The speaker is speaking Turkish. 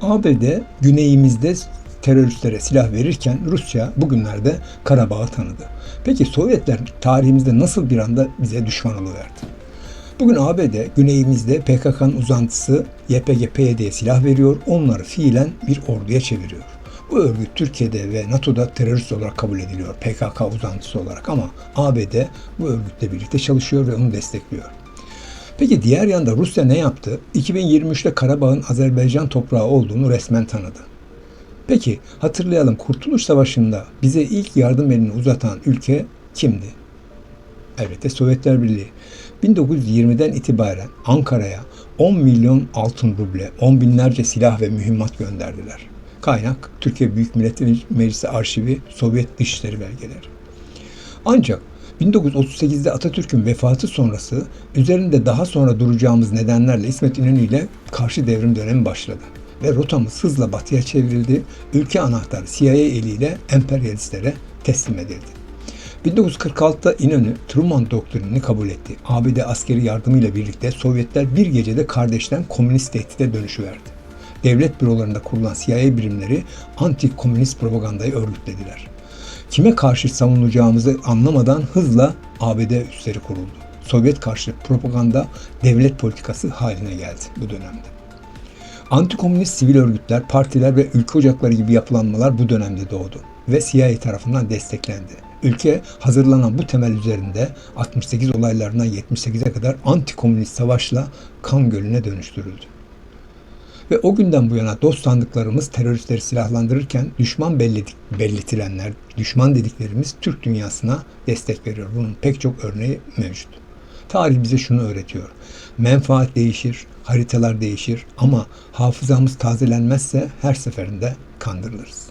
ABD güneyimizde teröristlere silah verirken Rusya bugünlerde Karabağ'ı tanıdı. Peki Sovyetler tarihimizde nasıl bir anda bize düşman oluverdi? Bugün ABD güneyimizde PKK'nın uzantısı YPG-PYD'ye silah veriyor, onları fiilen bir orduya çeviriyor. Bu örgüt Türkiye'de ve NATO'da terörist olarak kabul ediliyor PKK uzantısı olarak ama ABD bu örgütle birlikte çalışıyor ve onu destekliyor. Peki diğer yanda Rusya ne yaptı? 2023'te Karabağ'ın Azerbaycan toprağı olduğunu resmen tanıdı. Peki hatırlayalım Kurtuluş Savaşı'nda bize ilk yardım elini uzatan ülke kimdi? Elbette Sovyetler Birliği. 1920'den itibaren Ankara'ya 10 milyon altın ruble, 10 binlerce silah ve mühimmat gönderdiler. Kaynak Türkiye Büyük Millet Meclisi Arşivi, Sovyet Dışişleri Belgeleri. Ancak 1938'de Atatürk'ün vefatı sonrası üzerinde daha sonra duracağımız nedenlerle İsmet İnönü ile karşı devrim dönemi başladı. Ve rotamız hızla batıya çevrildi. Ülke anahtarı CIA eliyle emperyalistlere teslim edildi. 1946'da İnönü Truman doktrinini kabul etti. ABD askeri yardımıyla birlikte Sovyetler bir gecede kardeşten komünist tehdide dönüşüverdi. Devlet bürolarında kurulan CIA birimleri anti-komünist propagandayı örgütlediler. Kime karşı savunacağımızı anlamadan hızla ABD üsleri kuruldu. Sovyet karşı propaganda devlet politikası haline geldi bu dönemde. Antikomünist sivil örgütler, partiler ve ülke ocakları gibi yapılanmalar bu dönemde doğdu ve CIA tarafından desteklendi. Ülke hazırlanan bu temel üzerinde 68 olaylarından 78'e kadar antikomünist savaşla kan gölüne dönüştürüldü. Ve o günden bu yana dost sandıklarımız teröristleri silahlandırırken düşman belledik, belletilenler, düşman dediklerimiz Türk dünyasına destek veriyor. Bunun pek çok örneği mevcut. Tarih bize şunu öğretiyor. Menfaat değişir, haritalar değişir ama hafızamız tazelenmezse her seferinde kandırılırız.